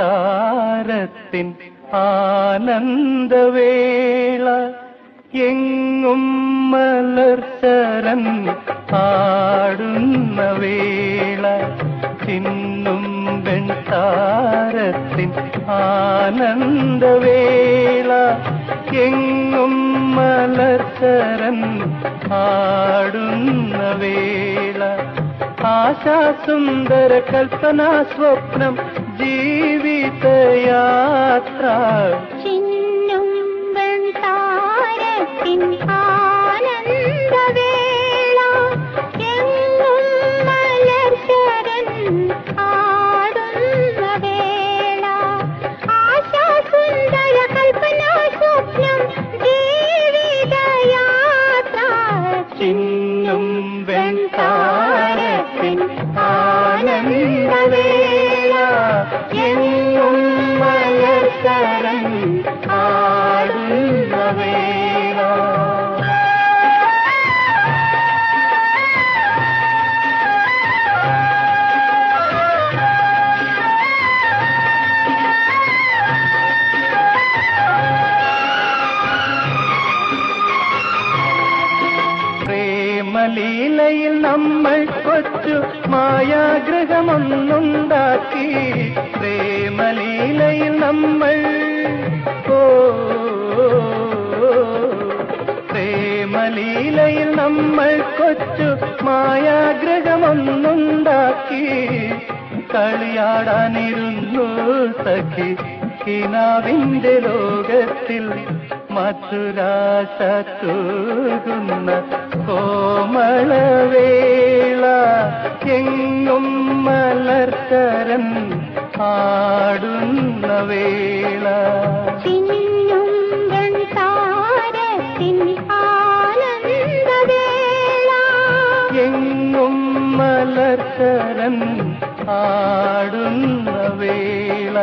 താരത്തിൻ ആനന്ദവേള എങ്ങും മലർച്ചരൻ പാടുന്ന വേള. ചിന്നും വെൺതാരത്തിൻ ആനന്ദവേള എങ്ങും മലത്തരൻ ആടുന്ന വേള. ആശാസുന്ദര കൽപ്പന സ്വപ്നം ജീവിതയാത്ര പ്രേമലീലയിൽ നമ്മൾ കൊച്ചു മായാഗ്രഹമൊന്നുണ്ടാക്കി. പ്രേമലീലയിൽ നമ്മൾ ഓ പ്രേമലീലയിൽ നമ്മൾ കൊച്ചു മായാഗ്രഹമൊന്നുണ്ടാക്കി. കളിയാടാനിരുന്നു സഖി കിനാവിന്റെ ലോകത്തിൽ മധുരാശ തൂകുന്ന കോമളവേള എങ്ങും മലർത്തരൻ ആടുന്ന വേള. എങ്ങും മലർത്തരൻ ആടുന്ന വേള.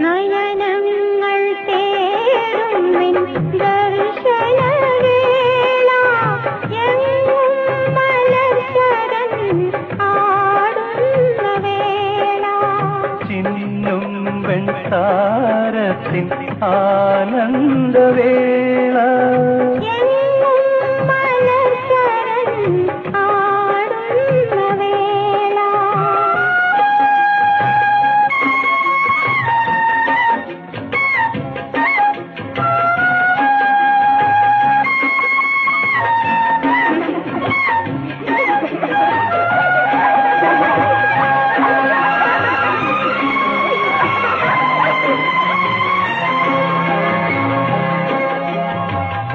നയനങ്ങൾ നിൻ ദർശനവേള. എങ്ങും മലർച്ചരൻ ആടുന്ന വേള. ചിന്നും വെൺതാരത്തിൻ ആനന്ദവേള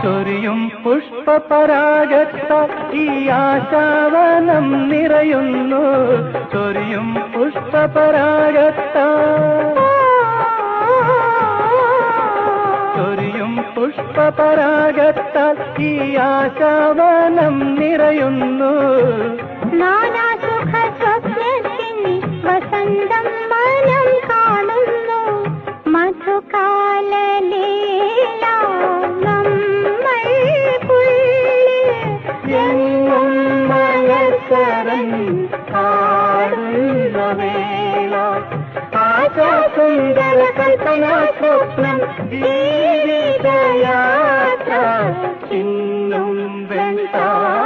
ചൊരിയും പുഷ്പപരാഗത്ത ഈ ആശാവനം നിറയുന്നു. ചൊരിയും പുഷ്പപരാഗത്ത ചൊരിയും പുഷ്പപരാഗത്താൽ ഈ ആശാവനം നിറയുന്നു. ആടുന്ന വേള ആശാസുന്ദര കൽപ്പനാ സ്വപ്നം ജീവിതയാത്ര ചിന്നും വെൺതാരത്തിൻ